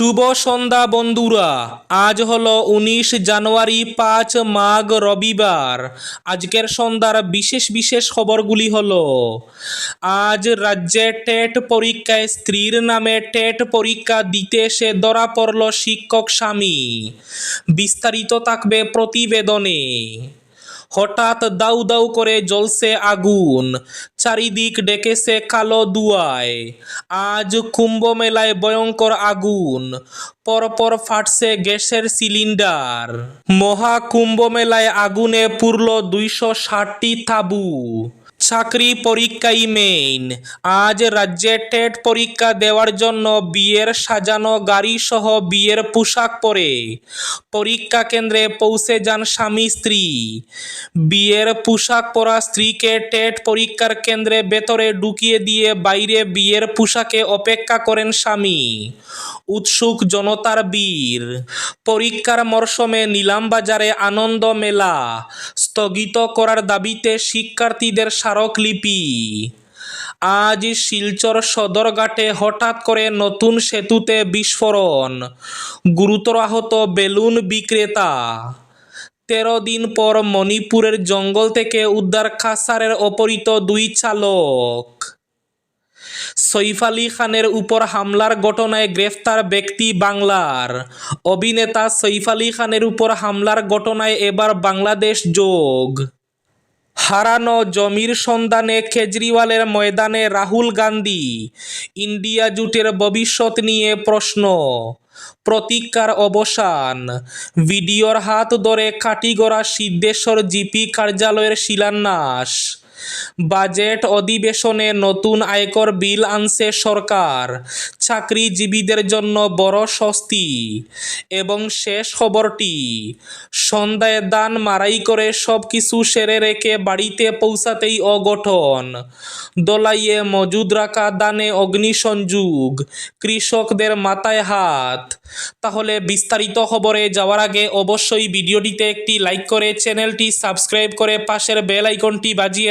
শুভ সন্ধ্যা বন্ধুরা। আজ হলো উনিশ জানুয়ারি, পাঁচ মাঘ রবিবার। আজকের সন্ধ্যার বিশেষ বিশেষ খবরগুলি হলো, আজ রাজ্যে টেট পরীক্ষায় স্ত্রীর নামে টেট পরীক্ষা দিতে এসে ধরা পড়ল শিক্ষক স্বামী। বিস্তারিত থাকবে প্রতিবেদনে। হঠাৎ দাউ দাউ করে জ্বলছে আগুন, চারিদিক ডেকেছে কালো দুয়ায়। আজ কুম্ভ মেলায় ভয়ঙ্কর আগুন, পরপর ফাটছে গ্যাসের সিলিন্ডার। মহা কুম্ভ মেলায় আগুনে পুরল দুইশো ষাটটি তাঁবু। চাকরি পরীক্ষাই মেইন আজ রাজ্যে টেট পরীক্ষা দেওয়ার জন্য বিয়ের সাজানো গাড়ি সহ বিয়ের পোশাক পরে। পরীক্ষা কেন্দ্রে পৌঁছে যান স্বামী, স্ত্রী। বিয়ের পোশাক পরা স্ত্রীকে টেট পরীক্ষার কেন্দ্রে ভেতরে ঢুকিয়ে দিয়ে বাইরে বিয়ের পোশাকে অপেক্ষা করেন স্বামী। উৎসুক জনতার বীর। পরীক্ষার মরশুমে নিলামবাজারে আনন্দ মেলা। স্থগিত করার দাবিতে শিক্ষার্থীদের স্মারকলিপি। আজ শিলচর সদরঘাটে হঠাৎ করে নতুন সেতুতে বিস্ফোরণ। গুরুতর আহত বেলুন বিক্রেতা। তেরো দিন পর মণিপুরের জঙ্গল থেকে উদ্ধার খাসারের অপহৃত দুই চালক। সৈফ আলী খানের উপর হামলার ঘটনায় গ্রেফতার ব্যক্তি বাংলার। অভিনেতা সৈফ আলী খানের উপর হামলার ঘটনায় এবার বাংলাদেশ যোগ। হারানো জমির সন্ধানে কেজরিওয়ালের ময়দানে রাহুল গান্ধী। ইন্ডিয়া জুটের ভবিষ্যৎ নিয়ে প্রশ্ন। প্রতিকার অবসান। ভিডিওর হাত ধরে কাটিগড়া সিদ্ধেশ্বর জিপি কার্যালয়ের শিলান্যাস। বাজেট অধিবেশনে নতুন আয়কর বিল আনছে সরকার। চাকরিজীবীদের জন্য বড় স্বস্তি। এবং শেষ খবরটি, সন্ধ্যায় দান মারাই করে সব কিছু সেরে রেখে বাড়িতে পৌঁছাতেই অগঠন দোলাইয়ে মজুদ রাখা দানে অগ্নিসংযোগ, কৃষকদের মাথায় হাত। তাহলে বিস্তারিত খবরে যাওয়ার আগে অবশ্যই ভিডিওটিতে একটি লাইক করে চ্যানেলটি সাবস্ক্রাইব করে পাশের বেল আইকনটি বাজিয়ে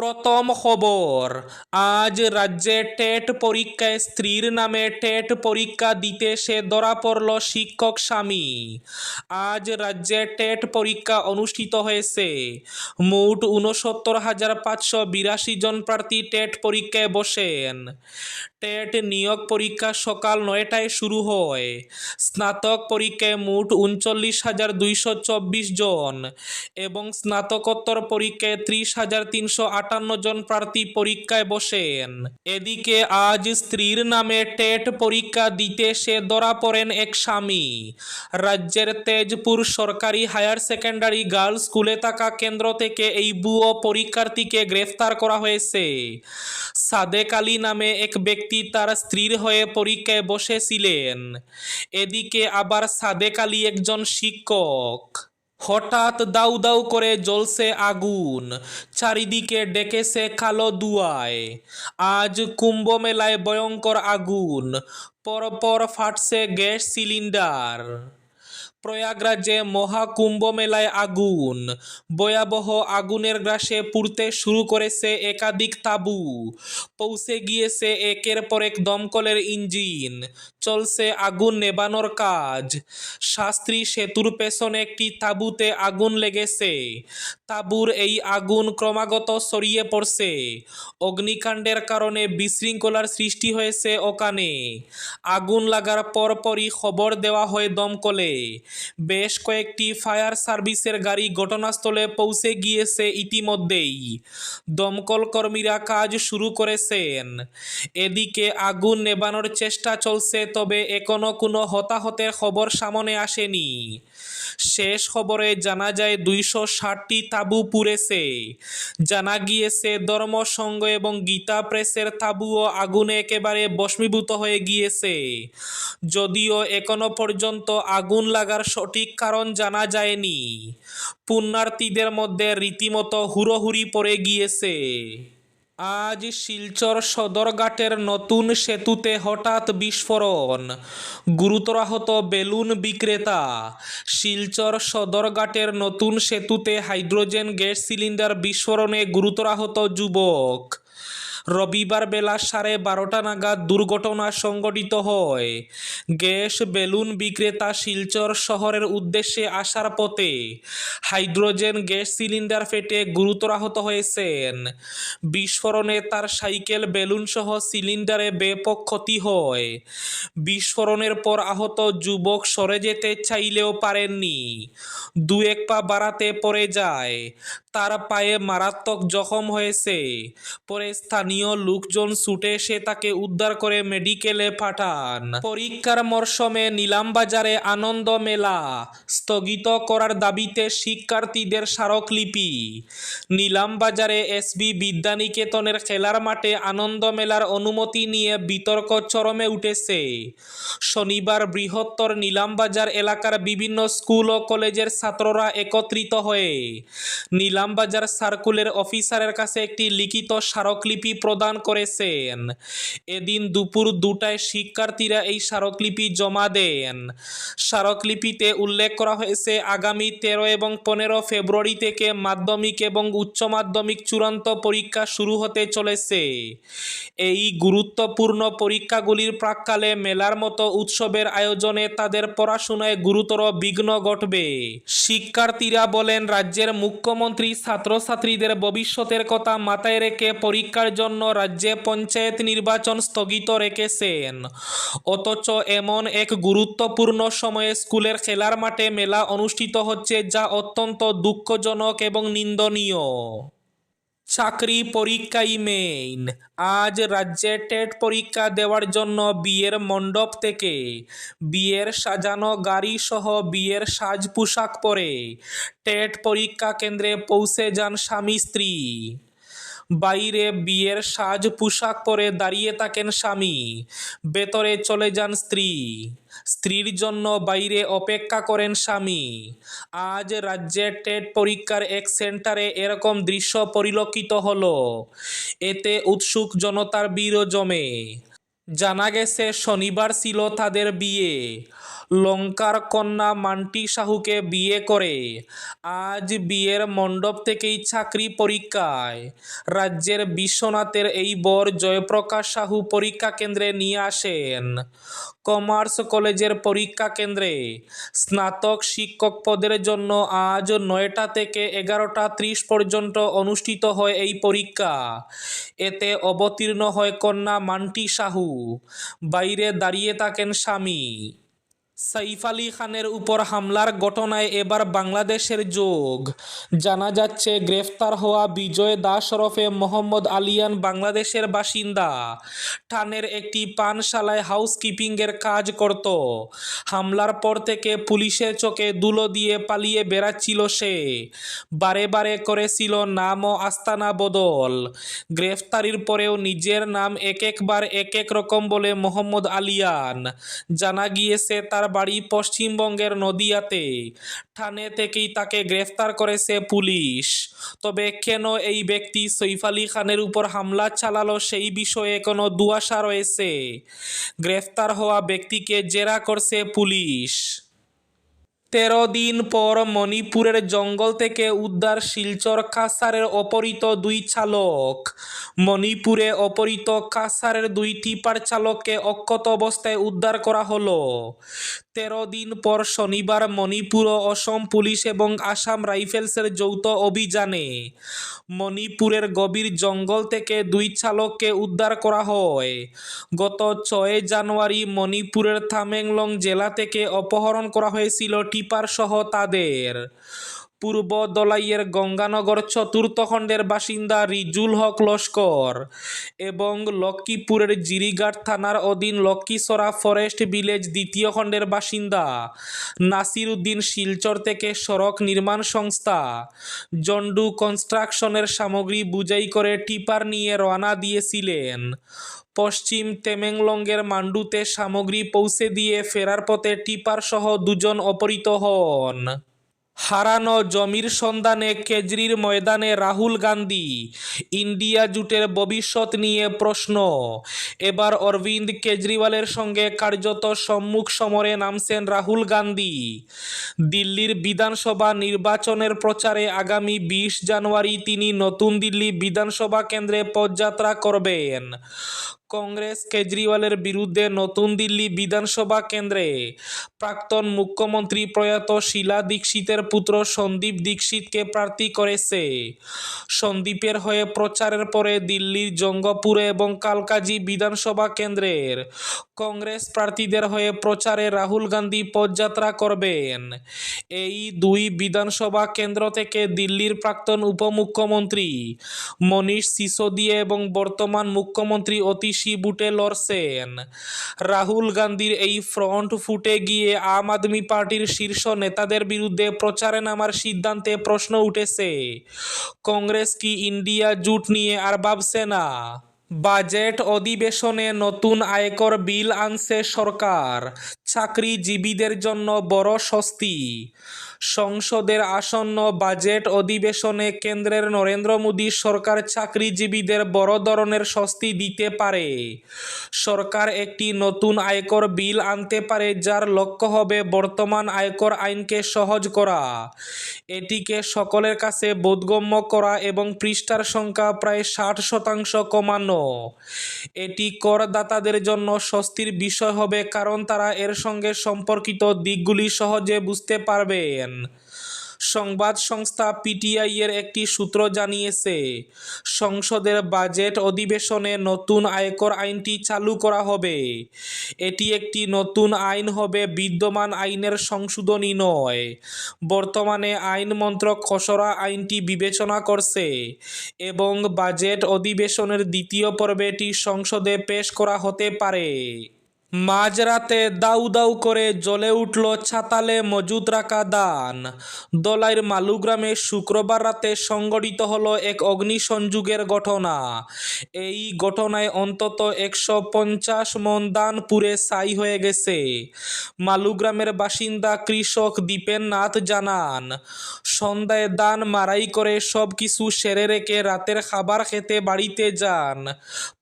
প্রথম খবর, আজ রাজ্যে টেট পরীক্ষায় স্ত্রীর নামে টেট পরীক্ষা দিতে সে ধরা পড়ল শিক্ষক স্বামী। আজ রাজ্যে টেট পরীক্ষা অনুষ্ঠিত হয়েছে। মোট উনসত্তর হাজার পাঁচশো বিরাশি জন প্রার্থী টেট পরীক্ষায় বসেন। টেট নিয়োগ পরীক্ষা সকাল নয়টায় শুরু হয়। স্নাতক পরীক্ষায় মোট উনচল্লিশ হাজার দুইশো চব্বিশ জন এবং স্নাতকোত্তর পরীক্ষায় ত্রিশ হাজার তিনশো আটান্ন জন প্রার্থী পরীক্ষায় বসেন। এদিকে আজ স্ত্রীর নামে টেট পরীক্ষা দিতে সে ধরা পড়েন এক স্বামী। রাজ্যের তেজপুর সরকারি হায়ার সেকেন্ডারি গার্লস স্কুলে থাকা কেন্দ্র থেকে এই বুয়ো পরীক্ষার্থীকে গ্রেফতার করা হয়েছে। সাদেক আলী নামে এক ব্যক্তি তার স্ত্রীর হয়ে পরীক্ষায় বসেছিলেন। এদিকে আবার সাদেক আলী একজন শিক্ষক। হঠাৎ দাউ দাউ করে জ্বলছে আগুন, চারিদিকে ডেকেছে কালো দুয়ায়। আজ কুম্ভ মেলায় ভয়ঙ্কর আগুন, পরপর ফাটছে গ্যাস সিলিন্ডার। প্রয়াগরাজে মহাকুম্ভ মেলায় আগুন, ভয়াবহ আগুনের গ্রাসে পুড়তে শুরু করেছে একাধিক তাঁবু। পৌঁছে গিয়েছে একের পর এক দমকলের ইঞ্জিন। চলছে আগুন নেবানোর কাজ। শাস্ত্রী সেতুর পেছনে একটি তাঁবুতে আগুন লেগেছে। তাঁবুর এই আগুন ক্রমাগত ছড়িয়ে পড়ছে। অগ্নিকাণ্ডের কারণে বিশৃঙ্খলার সৃষ্টি হয়েছে ওখানে। আগুন লাগার পরপরই খবর দেওয়া হয় দমকলে। বেশ কয়েকটি ফায়ার সার্ভিসের গাড়ি ঘটনাস্থলে পৌঁছে গিয়েছে ইতিমধ্যেই। দমকল কর্মীরা কাজ শুরু করেছেন। এদিকে আগুন নেবানোর চেষ্টা চলছে, তবে এখনও কোনো হতাহতের খবর সামনে আসেনি। শেষ খবরে জানা যায়, দুইশো ষাটটি তাঁবু পুড়েছে। জানা গিয়েছে, ধর্মসংঘ এবং গীতা প্রেসের তাঁবুও আগুনে একেবারে বস্মীভূত হয়ে গিয়েছে। যদিও এখনও পর্যন্ত আগুন লাগার সঠিক কারণ জানা যায়নি। পুণ্যার্থীদের মধ্যে রীতিমতো হুড়োহুড়ি পড়ে গিয়েছে। আজ শিলচর সদরঘাটের নতুন সেতুতে হঠাৎ বিস্ফোরণ। গুরুতর আহত বেলুন বিক্রেতা। শিলচর সদরঘাটের নতুন সেতুতে হাইড্রোজেন গ্যাস সিলিন্ডার বিস্ফোরণে গুরুতর আহত যুবক। রবিবার বেলা সাড়ে বারোটা নাগাদ দুর্ঘটনা সংঘটিত হয়। গ্যাস বেলুন বিক্রেতা শিলচর শহরের উদ্দেশ্যে আসার পথে হাইড্রোজেন গ্যাস সিলিন্ডার ফেটে গুরুতর আহত হয়েছেন। বিস্ফোরণে তার সাইকেল বেলুন সহ সিলিন্ডারে ব্যাপক ক্ষতি হয়। বিস্ফোরণের পর আহত যুবক সরে যেতে চাইলেও পারেননি। দু এক পা বাড়াতে পড়ে যায়। তার পায়ে মারাত্মক জখম হয়েছে। পরে স্থানীয় লোকজন ছুটে এসে তাকে উদ্ধার করে মেডিকেলে পাঠান। পরীক্ষার মরশুমে নিলামবাজারে আনন্দ মেলা স্থগিত করার দাবিতে শিক্ষার্থীদের স্মারকলিপি। নিলামবাজারে এসবি বিদ্যানিকেতনের খেলার মাঠে আনন্দ মেলার অনুমতি নিয়ে বিতর্ক চরমে উঠেছে। শনিবার বৃহত্তর নিলামবাজার এলাকার বিভিন্ন স্কুল ও কলেজের ছাত্ররা একত্রিত হয়ে নিলামবাজার সার্কুলের অফিসারের কাছে একটি লিখিত স্মারকলিপি প্রদান করেছেন। এদিন দুপুর দুটায় শিক্ষার্থীরা এই স্মারকলিপি জমা দেন। স্মারকলিপিতে উল্লেখ করা হয়েছে, আগামী তেরো এবং পনেরো ফেব্রুয়ারি থেকে মাধ্যমিক এবং উচ্চ মাধ্যমিক চূড়ান্ত পরীক্ষা শুরু হতে চলেছে। এই গুরুত্বপূর্ণ পরীক্ষাগুলির প্রাককালে মেলার মতো উৎসবের আয়োজনে তাদের পড়াশোনায় গুরুতর বিঘ্ন ঘটবে। শিক্ষার্থীরা বলেন, রাজ্যের মুখ্যমন্ত্রী, ছাত্রছাত্রীদের ভবিষ্যতের কথা মাথায় রেখে পরীক্ষার জন্য রাজ্যে পঞ্চায়েত নির্বাচন স্থগিত রেখেছেন। অথচ এমন এক গুরুত্বপূর্ণ সময়ে স্কুলের খেলার মাঠে মেলা অনুষ্ঠিত হচ্ছে যা অত্যন্ত দুঃখজনক এবং নিন্দনীয়। চাকরি পরীক্ষাই মেইন আজ রাজ্যে টেট পরীক্ষা দেওয়ার জন্য বিয়ের মণ্ডপ থেকে বিয়ের সাজানো গাড়ি সহ বিয়ের সাজ পোশাক পরে টেট পরীক্ষা কেন্দ্রে পৌঁছে যান স্বামী স্ত্রী বাইরে বিয়ের সাজ পোশাক পরে দাঁড়িয়ে থাকেন স্বামী। ভেতরে চলে যান স্ত্রী। স্ত্রীর জন্য বাইরে অপেক্ষা করেন স্বামী। আজ রাজ্যে টেট পরীক্ষার এক সেন্টারে এরকম দৃশ্য পরিলক্ষিত হলো। এতে উৎসুক জনতার বীর জমে। জানা গেছে, শনিবার ছিল তাদের বিয়ে। লঙ্কার কন্যা মান্টি সাহুকে বিয়ে করে। আজ বিয়ের মণ্ডপ থেকেই চাকরি পরীক্ষায়। রাজ্যের বিশ্বনাথের এই বর জয়প্রকাশ সাহু পরীক্ষা কেন্দ্রে নিয়ে আসেন। কমার্স কলেজের পরীক্ষা কেন্দ্রে। স্নাতক শিক্ষক পদের জন্য আজ নয়টা থেকে এগারোটা ত্রিশ পর্যন্ত অনুষ্ঠিত হয় এই পরীক্ষা। এতে অবতীর্ণ হয় কন্যা মান্টি সাহু বাইরে দাঁড়িয়ে থাকেন স্বামী। সাইফ আলী খানের উপর হামলার ঘটনায় এবার বাংলাদেশের যোগ। জানা যাচ্ছে, গ্রেফতার হওয়া বিজয় দাস ওরফে মোহাম্মদ আলিয়ান বাংলাদেশের বাসিন্দা। টানের একটি পানশালায় হাউসকিপিংয়ের কাজ করত। হামলার পর থেকে পুলিশের চোখে দুলো দিয়ে পালিয়ে বেড়াচ্ছিল সে। বারে বারে করেছিল নাম ও আস্তানা বদল। গ্রেফতারির পরেও নিজের নাম এক একবার এক এক রকম বলে মোহাম্মদ আলিয়ান। জানা গিয়েছে, তার বাড়ি পশ্চিমবঙ্গের নদিয়াতে। থানে থেকেই তাকে গ্রেফতার করেছে পুলিশ। তবে কেন এই ব্যক্তি সৈফ আলী খানের উপর হামলা চালালো সেই বিষয়ে কোনো দুয়াশা রয়েছে? গ্রেফতার হওয়া ব্যক্তিকে জেরা করছে পুলিশ। তেরো দিন পর মণিপুরের জঙ্গল থেকে উদ্ধার শিলচর কাসারের অপহৃত দুই চালক। মণিপুরে অপহৃত কাসারের দুই টিপার চালককে অক্ষত অবস্থায় উদ্ধার করা হলো। তেরো দিন পর শনিবার মণিপুর ও অসম পুলিশ এবং আসাম রাইফেলসের যৌথ অভিযানে মণিপুরের গভীর জঙ্গল থেকে দুই চালককে উদ্ধার করা হয়। গত ছয় জানুয়ারি মণিপুরের থামেংলং জেলা থেকে অপহরণ করা হয়েছিল টিপার সহ তাদের। পূর্ব দলাইয়ের গঙ্গানগর চতুর্থ খণ্ডের বাসিন্দা রিজুল হক লস্কর এবং লক্ষ্মীপুরের জিরিঘাট থানার অধীন লক্ষ্মীসরা ফরেস্ট ভিলেজ দ্বিতীয় খণ্ডের বাসিন্দা নাসির উদ্দিন শিলচর থেকে সড়ক নির্মাণ সংস্থা। জন্ডু কনস্ট্রাকশনের সামগ্রী বুঝাই করে টিপার নিয়ে রওনা দিয়েছিলেন। পশ্চিম তেমেংলংয়ের মান্ডুতে সামগ্রী পৌঁছে দিয়ে ফেরার পথে টিপার সহ দুজন অপহৃত হন। হারানো জমির সন্ধানে কেজরির ময়দানে রাহুল গান্ধী। ইন্ডিয়া জুটের ভবিষ্যৎ নিয়ে প্রশ্ন। এবার অরবিন্দ কেজরিওয়ালের সঙ্গে কার্যত সম্মুখ সমরে নামছেন রাহুল গান্ধী। দিল্লির বিধানসভা নির্বাচনের প্রচারে আগামী বিশ জানুয়ারি তিনি নতুন দিল্লি বিধানসভা কেন্দ্রে পদযাত্রা করবেন। কংগ্রেস কেজরিওয়ালের বিরুদ্ধে নতুন দিল্লি বিধানসভা কেন্দ্রে। প্রাক্তন মুখ্যমন্ত্রী প্রয়াত শিলা দীক্ষিতের পুত্র সন্দীপ দীক্ষিতকে প্রার্থী করেছে। সন্দীপের হয়ে প্রচারের পরে দিল্লির জঙ্গপুরে এবং কালকাজি বিধানসভা কেন্দ্রের কংগ্রেস প্রার্থীদের হয়ে প্রচারে রাহুল গান্ধী পদযাত্রা করবেন। এই দুই বিধানসভা কেন্দ্র থেকে দিল্লির প্রাক্তন উপমুখ্যমন্ত্রী মনীষ সিসোদিয়া এবং বর্তমান মুখ্যমন্ত্রী অতিশী বুটে লড়ছেন। রাহুল গান্ধীর এই ফ্রন্ট ফুটে গিয়ে আম আদমি পার্টির শীর্ষ নেতাদের বিরুদ্ধে প্রচারে নামার সিদ্ধান্তে প্রশ্ন উঠেছে। কংগ্রেস কি ইন্ডিয়া জুট নিয়ে আর ভাবছে না? বাজেট অধিবেশনে নতুন আয়কর বিল আনছে সরকার। চাকরিজীবীদের জন্য বড় স্বস্তি। সংসদের আসন্ন বাজেট অধিবেশনে কেন্দ্রের নরেন্দ্র মোদী সরকার চাকরিজীবীদের বড় ধরনের স্বস্তি দিতে পারে। সরকার একটি নতুন আয়কর বিল আনতে পারে, যার লক্ষ্য হবে বর্তমান আয়কর আইনকে সহজ করা। এটিকে সকলের কাছে বোধগম্য করা এবং পৃষ্ঠার সংখ্যা প্রায় ষাট শতাংশ কমানো। এটি করদাতাদের জন্য স্বস্তির বিষয় হবে, কারণ তারা এর সঙ্গে সম্পর্কিত দিকগুলি সহজে বুঝতে পারবেন। সংবাদ সংস্থা পিটিআই এর একটি সূত্র জানিয়েছে, সংসদের বাজেট অধিবেশনে নতুন আয়কর আইনটি চালু করা হবে। এটি একটি নতুন আইন হবে বিদ্যমান আইনের সংশোধনী নয়। বর্তমানে আইন মন্ত্রক খসড়া আইনটি বিবেচনা করছে এবং বাজেট অধিবেশনের দ্বিতীয় পর্বে এটি সংসদে পেশ করা হতে পারে। মাঝরাতে দাউ দাউ করে জ্বলে উঠল ছাতালে মজুদ রাখা দান। দলাইর মালুগ্রামে শুক্রবার রাতে সংগঠিত হলো এক অগ্নিসংযোগের ঘটনা। এই ঘটনায় অন্তত একশো পঞ্চাশ মন দান পুড়ে ছাই হয়ে গেছে। মালুগ্রামের বাসিন্দা কৃষক দীপেন নাথ জানান, সন্ধ্যায় দান মারাই করে সব কিছু সেরে রেখে রাতের খাবার খেতে বাড়িতে যান।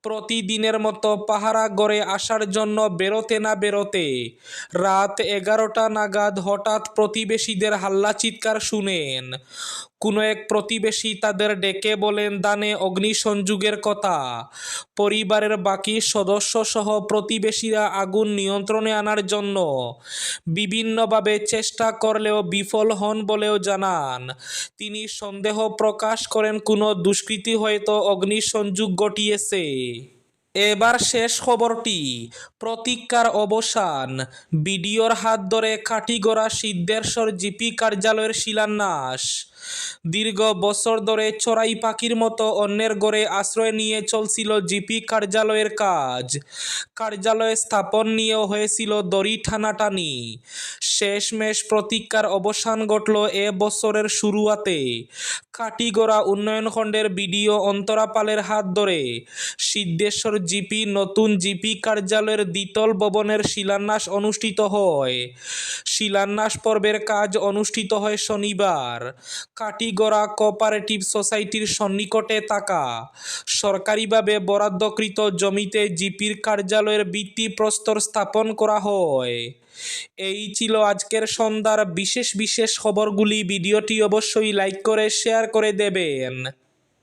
প্রতিদিনের মতো পাহারা গড়ে আসার জন্য বেরোতে না বেরোতে রাত এগারোটা নাগাদ হঠাৎ প্রতিবেশীদের হাল্লা চিৎকার শুনেন। কোনো এক প্রতিবেশী তাদের ডেকে বলেন, দানে অগ্নিসংযোগের কথা। পরিবারের বাকি সদস্য সহ প্রতিবেশীরা আগুন নিয়ন্ত্রণে আনার জন্য বিভিন্নভাবে চেষ্টা করলেও বিফল হন বলেও জানান। তিনি সন্দেহ প্রকাশ করেন, কোনো দুষ্কৃতী হয়তো অগ্নিসংযোগ ঘটিয়েছে। এবার শেষ খবরটি প্রতিজ্ঞার অবসান। বিডিওর হাত ধরে কাঠিগড়া সিদ্ধেশ্বর জিপি কার্যালয়ের শিলান্যাস। দীর্ঘ বছর ধরে চড়াই পাখির মতো অন্যের গড়ে আশ্রয় নিয়ে চলছিল জিপি কার্যালয়ের কাজ। কার্যালয় স্থাপন নিয়েও হয়েছিল দড়ি টানাটানি। শেষমেশ প্রতিজ্ঞার অবসান ঘটল এ বছরের শুরুয়াতে। কাটিগড়া উন্নয়ন খণ্ডের বিডিও অন্তরাপালের হাত ধরে সিদ্ধেশ্বর জিপি নতুন জিপি কার্যালয়ের দ্বিতল ভবনের শিলান্যাস অনুষ্ঠিত হয়। শিলান্যাস পর্বের কাজ অনুষ্ঠিত হয় শনিবার। কাটিগড়া কোঅপারেটিভ সোসাইটির সন্নিকটে থাকা। সরকারিভাবে বরাদ্দকৃত জমিতে জিপির কার্যালয়ের ভিত্তিপ্রস্তর স্থাপন করা হয়। এই ছিল আজকের সন্ধ্যার বিশেষ বিশেষ খবরগুলি। ভিডিওটি অবশ্যই লাইক করে শেয়ার করে দেবেন।